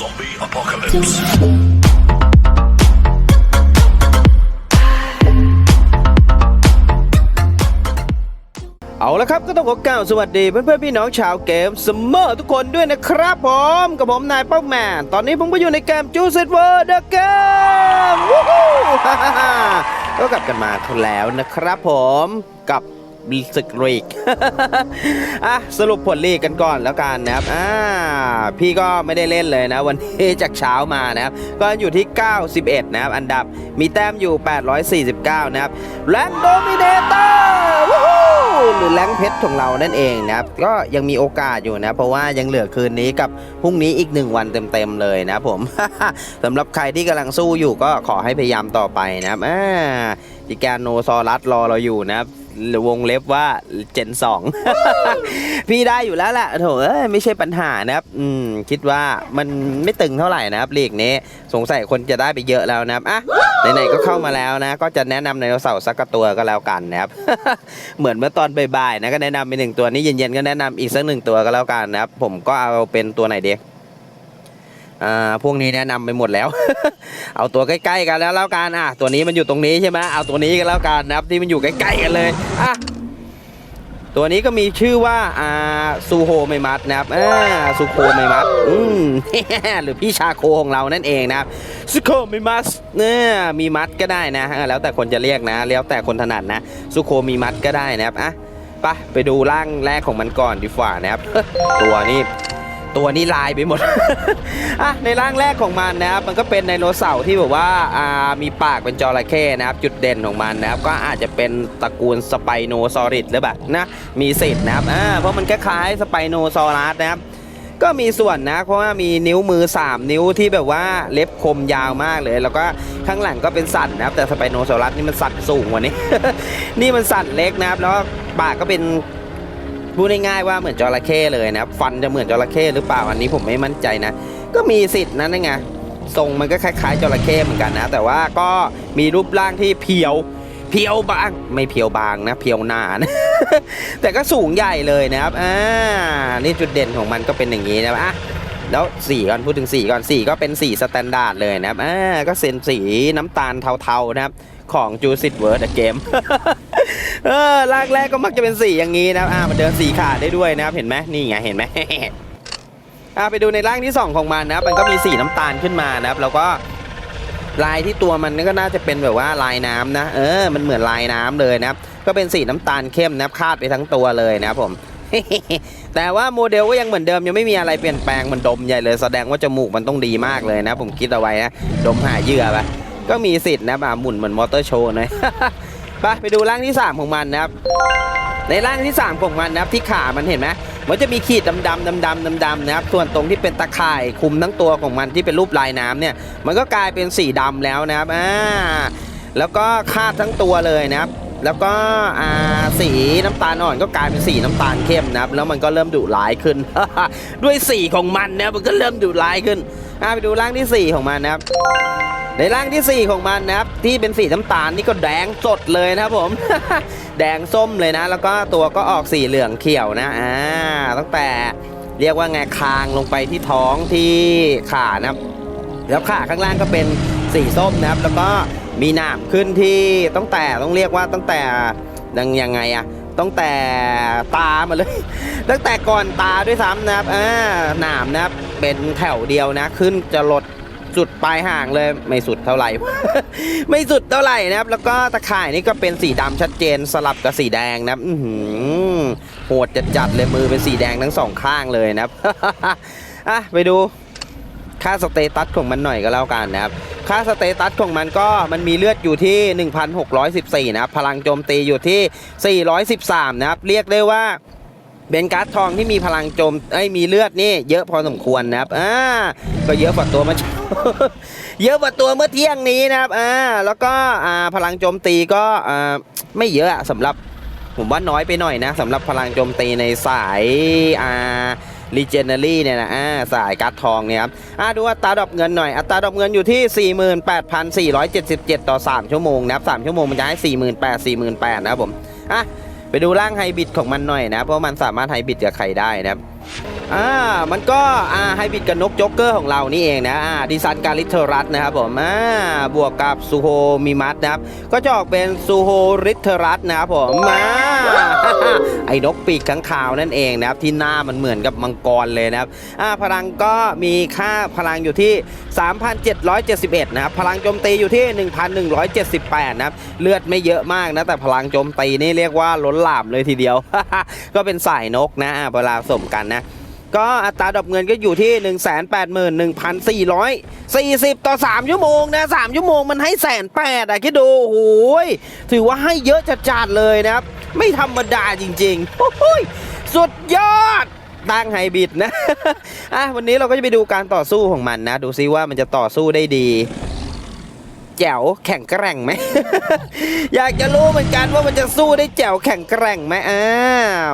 Zombie apocalypse. เอาละครับก็ต้องขอกล่าวสวัสดีเพื่อนๆพี่น้องชาวเกมเสมอทุกคนด้วยนะครับผมกับผมนายเป้าแมนตอนนี้ผมก็อยู่ในเกมจูเซตเวอร์เดอะเกมก็กลับกันมาแล้วนะครับผมกับ ศึกลีกอะสรุปผลลีกกันก่อนแล้วกันนะครับอ่าพี่ก็ไม่ได้เล่นเลยนะ วันนี้จากเช้ามานะครับ ก็อยู่ที่ 91 นะครับ อันดับมีแต้มอยู่ 849 นะครับแรงโดมิเนเตอร์วู้หรือแรงเพชรของเรานั่นเองนะครับ ก็ยังมีโอกาสอยู่นะ เพราะว่ายังเหลือคืนนี้กับพรุ่งนี้อีกหนึ่งวันเต็ม ๆ เลยนะผมสำหรับใครที่กำลังสู้อยู่ก็ขอให้พยายามต่อไปนะครับอ่าจิแกนโนซอรัสรอเราอยู่นะครับ วงเล็บว่าเจนสองพี่ได้อยู่แล้วแหละโถเอ้ยไม่ใช่ปัญหานะครับ อืมคิดว่ามันไม่ตึงเท่าไหร่นะครับลีกนี้สงสัยคนจะได้ไปเยอะแล้วนะครับอะไหนๆก็เข้ามาแล้วนะ ก็จะแนะนำไดโนเสาร์สักกระตัวก็แล้วกันนะครับ เหมือนเมื่อตอนบ่ายๆนะก็แนะนำไปหนึ่งตัวนี้เย็นๆก็แนะนำอีกสักหนึ่งตัวก็แล้วกันนะครับ ผมก็เอาเป็นตัวไหนดี อ่าพวกนี้แนะนำไปหมดแล้ว เอาตัวใกล้ๆกันแล้วแล้วกันอะตัวนี้มันอยู่ตรงนี้ใช่ไหมเอาตัวนี้กันแล้วกันนะครับที่มันอยู่ใกล้ๆกันเลยอะตัวนี้ก็มีชื่อว่าอ่าซูโฮไมมัสนะครับอ่าซูโคไมมัสอืมหรือพี่ชาโคของเรานั่นเองนะครับซูโคไมมัสเนี่ยมีมัดก็ได้นะแล้วแต่คนจะเรียกนะ แล้วแต่คนถนัดนะซูโคมีมัดก็ได้นะครับอะไปไปดูร่างแรกของมันก่อนดีกว่านะครับตัวนี้ ตัวนี้ลายไปหมด อะในร่างแรกของมันนะครับ มันก็เป็นไดโนเสาร์ที่แบบว่าอ่ามีปากเป็นจระเข้นะครับ จุดเด่นของมันนะครับ ก็อาจจะเป็นตระกูลสไปโนซอริดหรือเปล่านะ มีสิทธิ์นะครับอ่าเพราะมันคล้ายๆสไปโนซอรัสนะครับก็มีส่วนนะเพราะว่ามีนิ้วมือ 3 นิ้วที่แบบว่าเล็บคมยาวมากเลย แล้วก็ข้างหลังก็เป็นสัตว์นะครับแต่สไปโนซอรัสนี่มันสัตว์สูงกว่านี้ นี่มันสัตว์เล็กนะครับ แล้วปากก็เป็น พูดง่ายๆว่าเหมือนจระเข้เลยนะครับฟันจะเหมือนจระเข้หรือเปล่าอันนี้ผมไม่มั่นใจนะ ก็มีสิทธิ์นะนั่นไงทรงมันก็คล้ายๆจระเข้เหมือนกันนะ แต่ว่าก็มีรูปร่างที่เพียว เพียวบาง ไม่เพียวบางนะ เพียวหนานะแต่ก็สูงใหญ่เลยนะครับอ่านี่จุดเด่นของมันก็เป็นอย่างนี้นะอะแล้วสีก่อนพูดถึงสีก่อนสีก็เป็นสีสแตนดาร์ดเลยนะครับอ่าก็เซนสีน้ำตาลเทาๆนะครับ ของจูสิตเวิร์ดเกมเออลากแรกก็มักจะเป็นสีอย่างนี้นะครับอ่ามันเดินสีขาดได้ด้วยนะครับเห็นไหมนี่ไงเห็นไหมอ่าไปดูในร่างที่ 2 ของมันนะครับมันก็มีสีน้ำตาลขึ้นมานะครับ แล้วก็ลายที่ตัวมันนี่ก็น่าจะเป็นแบบว่าลายน้ำนะ เออ มันเหมือนลายน้ำเลยนะครับ ก็เป็นสีน้ำตาลเข้มนะครับคาดไปทั้งตัวเลยนะครับผมแต่ว่าโมเดลก็ยังเหมือนเดิมยังไม่มีอะไรเปลี่ยนแปลงมันดมใหญ่เลย แสดงว่าจมูกมันต้องดีมากเลยนะ ผมคิดเอาไว้นะ ดมหาเหยื่อไป ก็มีสิทธิ์นะอะหมุนเหมือนมอเตอร์โชว์หน่อยไปไปดูร่างที่ 3 ของมันนะครับ ในร่างที่ 3 ของมันนะครับที่ขามันเห็นไหมมันจะมีขีดดำดำดำดำดำดำนะครับส่วนตรงที่เป็นตะข่ายคุมทั้งตัวของมันที่เป็นรูปลายน้ำเนี่ย มันก็กลายเป็นสีดำแล้วนะครับอ่าแล้วก็คาดทั้งตัวเลยนะครับ แล้วก็อ่าสีน้ำตาลอ่อนก็กลายเป็นสีน้ำตาลเข้มนะครับ แล้วมันก็เริ่มดุร้ายขึ้น ด้วยสีของมันนะมันก็เริ่มดุร้ายขึ้น อ่าไปดูร่างที่สี่ของมันนะครับ ในร่างที่ 4 ของมันนะครับ ที่เป็นสีน้ำตาลนี่ก็แดงสดเลยนะครับผม แดงส้มเลยนะ แล้วก็ตัวก็ออกสีเหลืองเขียวนะอ่าตั้งแต่เรียกว่าไงคางลงไปที่ท้องที่ขานะครับ แล้วขาข้างล่างก็เป็นสีส้มนะครับ แล้วก็มีหนามขึ้นที่ตั้งแต่ต้องเรียกว่าตั้งแต่ยังยังไงอะ ตั้งแต่ตามาเลย ตั้งแต่ก่อนตาด้วยซ้ำนะครับอ่าหนามนะครับเป็นแถวเดียวนะ ขึ้นจะลดสุดปลายห่างเลยไม่สุดเท่าไหร่ ไม่สุดเท่าไหร่นะครับ แล้วก็ตะข่ายนี่ก็เป็นสีดำชัดเจนสลับกับสีแดงนะครับอื้อหือโหดจัดๆเลยมือเป็นสีแดงทั้งสองข้างเลยนะครับอะไปดู ค่าสเตตัสของมันหน่อยก็แล้วกันนะครับ ค่าสเตตัสของมันก็มันมีเลือดอยู่ที่ 1,614 นะครับ พลังโจมตีอยู่ที่ 413 นะครับ เรียกได้ว่าเป็นการ์ดทองที่มีพลังโจมไอ้มีเลือดนี่เยอะพอสมควรนะครับ อ่า ก็เยอะกว่าตัวเมื่อเยอะกว่าตัวเมื่อเที่ยงนี้นะครับ อ่า แล้วก็ อ่า พลังโจมตีก็อ่าไม่เยอะอะสำหรับผมว่าน้อยไปหน่อยนะสำหรับพลังโจมตีในสายอ่า รีเจนเนอรี่เนี่ยนะอ่าสายการ์ดทองเนี่ยครับอ่าดูอัตราดอกเงินหน่อย อัตราดอกเงินอยู่ที่ 48,477 ต่อ 3 ชั่วโมงนะครับ3ชั่วโมงมันจะให้ 48,000 48,000นะครับผมอะไปดูร่างไฮบริดของมันหน่อยนะ เพราะมันสามารถไฮบริดกับใครได้นะครับอ่ามันก็อ่าไฮบริดกับนกโจ๊กเกอร์ของเรานี่เองนะอ่าดิซันการิเทอรัสนะครับผมอ่าบวกกับซูโฮมิมัสนะครับก็จะออกเป็นซูโฮริเทอรัสนะครับผมมา อ้นกปีกข้างคาวนั่นเองนะครับที่หน้ามันเหมือนกับมังกรเลยนะครับพลังก็มีค่าพลังอยู่ที่ 3,771 นะครับ พลังโจมตีอยู่ที่ 1,178 นะครับ เลือดไม่เยอะมากนะ แต่พลังโจมตีนี่เรียกว่าล้นหลามเลยทีเดียว ก็เป็นสายนกนะเวลาสมกันนะก็อัตราดอกเงินก็อยู่ที่ 181,440 ต่อ 3 ชั่วโมงนะ 3 ชั่วโมงมันให้แสนแปดอะคิดดูโอ้ยถือว่าให้เยอะจัดๆเลยนะครับ ไม่ธรรมดาจริงๆโอ้โหสุดยอดตั้งไฮบริดนะอะวันนี้เราก็จะไปดูการต่อสู้ของมันนะ ดูซิว่ามันจะต่อสู้ได้ดี แจ๋วแข่งแกร่งไหม อยากจะรู้เหมือนกันว่ามันจะสู้ได้แจ๋วแข่งแกร่งไหมอ่า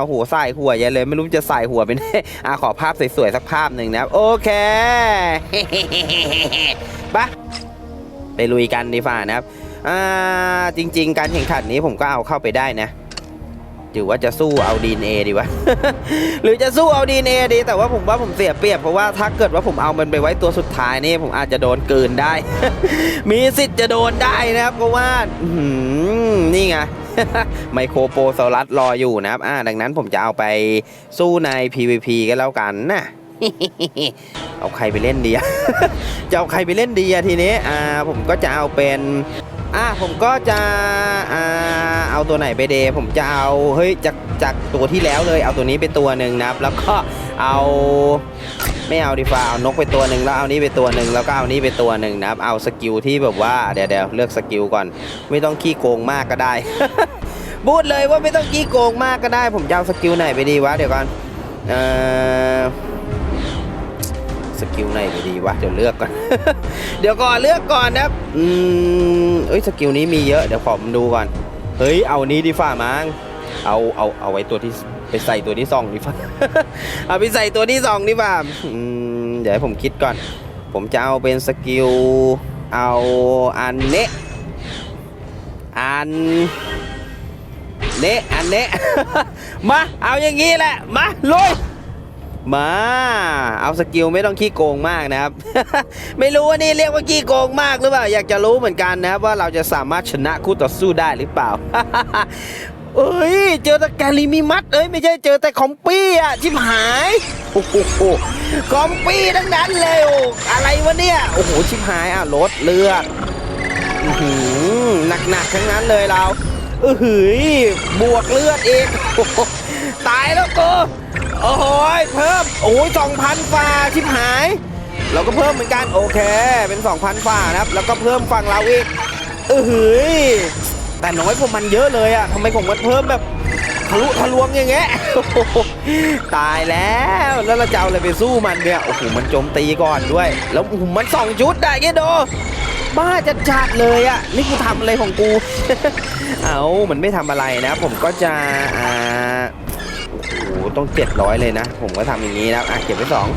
โหใส่หัวใหญ่เลย ไม่รู้จะใส่หัวไปไหนอ่าขอภาพสวยๆสักภาพหนึ่งนะ โอเคไปะไปลุยกันดีฝ่านะครับ อ่าจริง ๆ การแข่งขันนี้ผมก็เอาเข้าไปได้นะ หรือว่าจะสู้เอาดีเอดีวะ หรือจะสู้เอาดีเอดี แต่ว่าผมว่าผมเสียเปรียบเพราะว่าถ้าเกิดว่าผมเอามันไปไว้ตัวสุดท้ายนี่ผมอาจจะโดนกลืนได้ มีสิทธิ์จะโดนได้นะครับเพราะว่าหืนี่ไงไมโครโปรโซลัสรออยู่นะครับอ่าดังนั้นผมจะเอาไปสู้ใน PVP กันแล้วกันนะเอาใครไปเล่นดีอะจะเอาใครไปเล่นดีอะทีนี้อ่าผมก็จะเอาเป็น อ่าผมก็จะอ่าเอาตัวไหนไปเดผมจะเอาเฮ้ยจากจากตัวที่แล้วเลย เอาตัวนี้ไปตัวหนึ่งนะครับ แล้วก็เอาไม่เอาดีฟ้าเอานกไปตัวหนึ่งแล้วเอานี้ไปตัวหนึ่งแล้วก็เอานี้ไปตัวหนึ่งนะครับ เอาสกิลที่แบบว่าเดี๋ยวเดี๋ยวเลือกสกิลก่อน ไม่ต้องขี้โกงมากก็ได้พูดเลยว่าไม่ต้องขี้โกงมากก็ได้ ผมจะเอาสกิลไหนไปดีวะเดี๋ยวก่อนเอ่อ สกิลไหนดีวะเดี๋ยวเลือกก่อน เดี๋ยวก่อนเลือกก่อนนะครับอืมเอ้ยสกิลนี้มีเยอะเดี๋ยวขอผมดูก่อน เฮ้ยเอานี้ดีฝ่ามั้งเอาเอาเอาไว้ตัวที่ไปใส่ตัวที่สองดีฝ่าเอาไปใส่ตัวที่สองดีฝ่าอืมเดี๋ยวให้ผมคิดก่อน ผมจะเอาเป็นสกิลเอาอันเนะอันเนะอันเนะมาเอาอย่างงี้แหละมาลุย มาเอาสกิลไม่ต้องขี้โกงมากนะครับ ไม่รู้ว่านี่เรียกว่าขี้โกงมากหรือเปล่าอยากจะรู้เหมือนกันนะครับว่าเราจะสามารถชนะคู่ต่อสู้ได้หรือเปล่าเอ้ยเจอแต่แกลิมิมัดเอ้ยไม่ใช่เจอแต่คอมปี้อะชิบหายโอ้โหคอมปี้ทั้งนั้นเลยอะไรวะเนี่ยโอ้โหชิบหายอะรถเลือดอื้อหือหนักๆทั้งนั้นเลยเราเออหือบวกเลือดองโอ้โหตายแล้วกู โอ้โหยเพิ่มโอ้ยสองพันฝ่าชิบหาย เราก็เพิ่มเหมือนกันโอเค เป็นสองพันฝ่านะครับ แล้วก็เพิ่มฝั่งเราอีกเออหืยแต่น้อยกว่ามันเยอะเลยอะทำไมของมันเพิ่มแบบทะลุทะลวงอย่างเงี้ยตายแล้วแล้วเราจะเอาอะไรไปสู้มันเนี่ยโอ้โหมันโจมตีก่อนด้วย แล้วโอ้โหมันสองชุดได้แกโดบ้าจัดจัดเลยอะนี่กูทำอะไรของกู เอามันไม่ทำอะไรนะ ผมก็จะอ่า ต้องเจ็ดร้อยเลยนะ ผมก็ทำอย่างนี้นะอะเก็บไว้สอง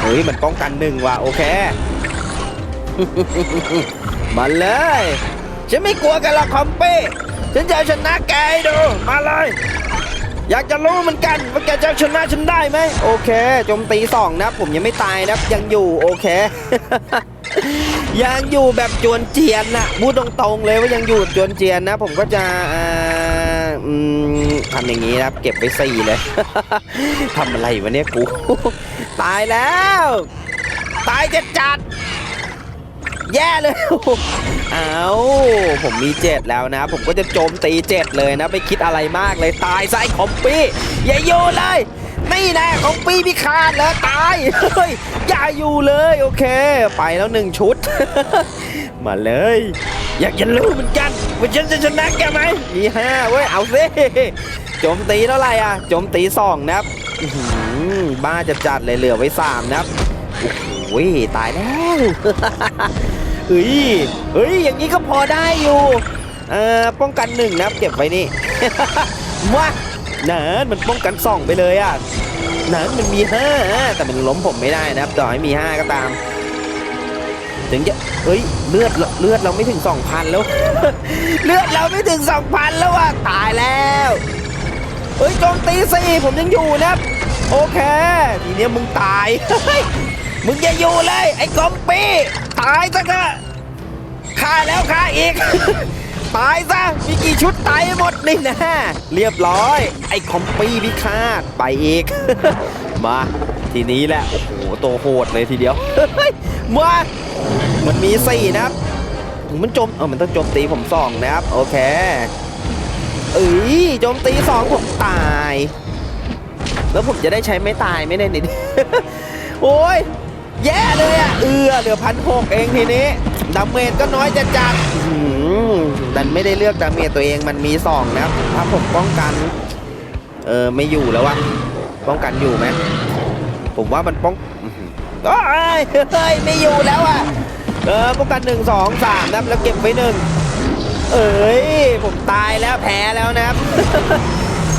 เฮ้ยมันป้องกันหนึ่งว่ะโอเค มาเลย ฉันไม่กลัวกันหรอกคอมเป้ฉันจะชนะแกดู มาเลย อยากจะรู้เหมือนกันว่าแกจะชนะฉันได้ไหมโอเคโจมตีสองนะ ผมยังไม่ตายนะยังอยู่โอเคยังอยู่แบบจวนเจียนนะพูดตรงๆเลยว่ายังอยู่จวนเจียนนะ ผมก็จะอ่า อืมทำอย่างนี้นะครับ เก็บไปสี่เลย ทำอะไรวะเนี่ยกู ตายแล้ว ตายจะจัด แย่เลย เอาผมมีเจ็ดแล้วนะ ผมก็จะโจมตีเจ็ดเลยนะไม่คิดอะไรมากเลย ตายซะไอ้คอมปี้อย่าอยู่เลยนี่แน่คอมปี้พิฆาตแล้วตายเฮ้ยอย่าอยู่เลย โอเค ไปแล้วหนึ่งชุด มาเลย อยากจะรู้เหมือนกันว่าฉันจะชนะแกไหมมีห้าเว้ยเอาสิโจมตีเท่าไหร่อะโจมตีสองนะครับบ้าจะจัดเลยเหลือไว้สามนะครับโอ้โหตายแล้วเฮ้ยเฮ้ยอย่างนี้ก็พอได้อยู่เอ่อป้องกันหนึ่งนะครับเก็บไว้นี่ว้าหนานมันป้องกันสองไปเลยอะหนานมันมีห้าแต่มันล้มผมไม่ได้นะครับต่อให้มีห้าก็ตาม ถึงจะเฮ้ยเลือดเลือดเราไม่ถึงสองพันแล้ว เลือดเราไม่ถึงสองพันแล้วอะตายแล้วเฮ้ยโจมตีสี่ผมยังอยู่นะโอเคทีเนี้ยมึงตายเฮ้ยมึงอย่าอยู่เลยไอ้กอมปี้ตายซะเถอะฆ่าแล้วฆ่าอีกตายซะมีกี่ชุดตายหมดนี่นะเรียบร้อย ไอ้คอมปี้พิฆาตไปอีกมา ทีนี้แหละ โอ้โหตัวโหดเลยทีเดียวมามันมีสี่นะครับมันจมเออมันต้องจมตีผมสองนะครับ โอเคเอ้ยโจมตีสองผมตาย แล้วผมจะได้ใช้ไม่ตายไม่ได้นิดโอ้ยแย่เลยอะเอือเหลือพันหกเองทีนี้ดาเมจก็น้อยจะจัดดันไม่ได้เลือกดาเมจตัวเองมันมีสองนะครับถ้าผมป้องกัน เออไม่อยู่แล้ววะป้องกันอยู่ไหม ผมว่ามันป้องอื้อหือโอ้ยเฮ้ยไม่อยู่แล้วอะ เออป้องกันหนึ่งสองสามนะครับแล้วเก็บไว้หนึ่งเอ้ยผมตายแล้วแพ้แล้วนะครับ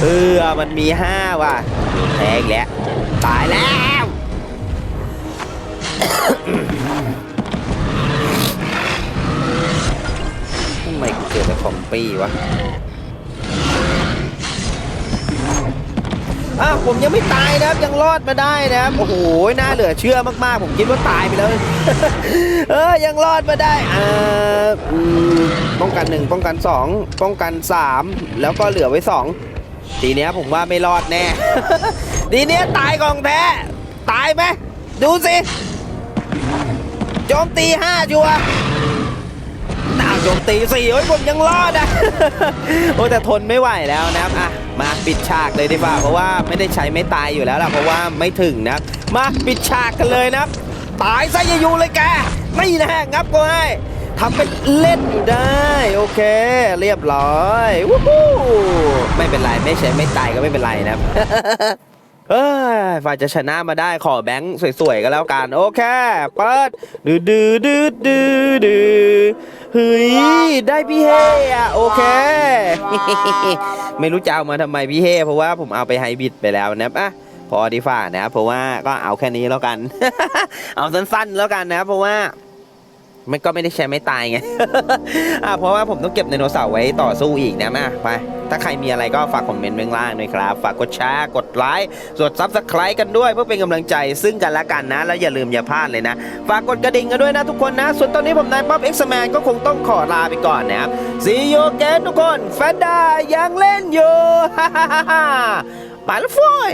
เออมันมีห้าว่ะแพ้อีกแล้วตายแล้วทำไมกูเจอแต่คอมปี้วะ อ้าวผมยังไม่ตายนะครับยังรอดมาได้นะครับโอ้โหน่าเหลือเชื่อมากๆ ผมคิดว่าตายไปแล้ว เออยังรอดมาได้อ่าป้องกันหนึ่งป้องกันสองป้องกันสามแล้วก็เหลือไว้สองทีเนี้ยผมว่าไม่รอดแน่ทีเนี้ยตายกองแท้ตายไหมดูสิโจมตีห้าชัวร์น่าว โจมตีสี่โอ้ยผมยังรอดอะโอ้แต่ทนไม่ไหวแล้วนะครับอะมาปิดฉากเลยดีกว่าเพราะว่าไม่ได้ใช้ไม่ตายอยู่แล้วล่ะเพราะว่าไม่ถึงนะมาปิดฉากกันเลยนะตายซะยายูเลยแกไม่น่งับก็ให้ทำเป็นเล่นอยู่ได้ โอเค เรียบร้อยวู้ฮู้ไม่เป็นไรไม่ใช่ไม่ตายก็ไม่เป็นไรนะครับ เอ้ยฝ่ายจะชนะมาได้ขอแบงค์สวยๆก็แล้วกันโอเคเปิดดืดดืดดืดดืดืเฮ้ยได้พี่เฮอะโอเค ไม่รู้จะเอามาทำไมพี่เฮเพราะว่าผมเอาไปไฮบิดไปแล้วนะครับอะพอดีฝ่านะครับเพราะว่าก็เอาแค่นี้แล้วกัน เอาสั้นๆแล้วกันนะครับเพราะว่ามันก็ไม่ได้ใช้ไม่ตายไง อะเพราะว่าผมต้องเก็บไดโนเสาร์ไว้ต่อสู้อีกนะมาไป ถ้าใครมีอะไรก็ฝากคอมเมนต์ไว้ข้างล่างด้วยครับ ฝากกดแชร์กดไลค์กดซับสไครต์กันด้วยเพื่อเป็นกำลังใจซึ่งกันและกันนะ แล้วอย่าลืมอย่าพลาดเลยนะ ฝากกดกระดิ่งกันด้วยนะทุกคนนะ ส่วนตอนนี้ผมนายป๊อปเอ็กซ์แมนก็คงต้องขอลาไปก่อนนะครับซีโยเกนทุกคนแฟนดายังเล่นอยู่ไปแล้วฟอย